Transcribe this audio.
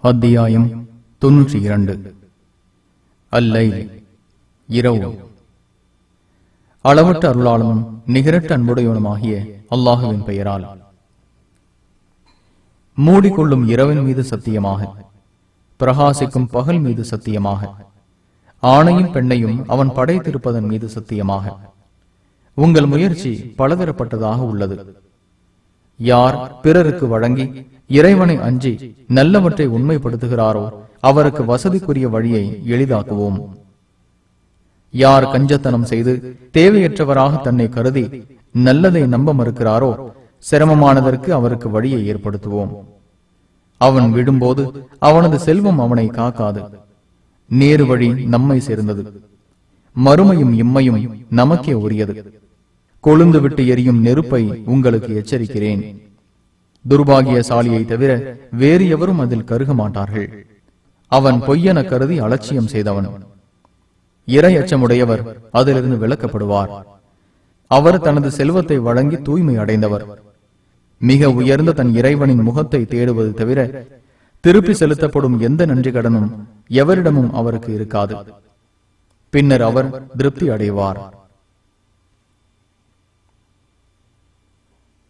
அத்தியாயம் தொன்னூற்றி இரண்டு. அல்லை இரவு. அளவற்ற அருளாளனும் நிகரட்ட அன்புடையவனுமாகிய அல்லாஹுவின் பெயரால். மூடிக்கொள்ளும் இரவின் மீது சத்தியமாக பிரகாசிக்கும் பகல் மீது சத்தியமாக ஆணையும் பெண்ணையும் அவன் படைத்திருப்பதன் மீது சத்தியமாக. உங்கள் முயற்சி பலதரப்பட்டதாக உள்ளது. யார் பிறருக்கு வழங்கி இறைவனை அஞ்சி நல்லவற்றை உண்மைப்படுத்துகிறாரோ அவருக்கு வசதிக்குரிய வழியை எளிதாக்குவோம். யார் கஞ்சத்தனம் செய்து தேவையற்றவராக தன்னை கருதி நல்லதை நம்ப மறுக்கிறாரோ சிரமமானதற்கு அவருக்கு வழியை ஏற்படுத்துவோம். அவன் விடும்போது அவனது செல்வம் அவனை காக்காது. நேரு வழி நம்மை சேர்ந்தது. மறுமையும் இம்மையும் நமக்கே உரியது. கொழுந்து விட்டு எரியும் நெருப்பை உங்களுக்கு எச்சரிக்கிறேன். துர்பாகியசாலியை தவிர வேறு எவரும் அதில் கருக மாட்டார்கள் அவன் பொய்யென கருதி அலட்சியம் செய்தவன். இறை அச்சமுடையவர் அதிலிருந்து விளக்கப்படுவார் அவர் தனது செல்வத்தை வழங்கி தூய்மை அடைந்தவர். மிக உயர்ந்த தன் இறைவனின் முகத்தை தேடுவது தவிர திருப்பி செலுத்தப்படும் எந்த நன்றி கடனும் எவரிடமும் அவருக்கு இருக்காது. பின்னர் அவர் திருப்தி அடைவார்.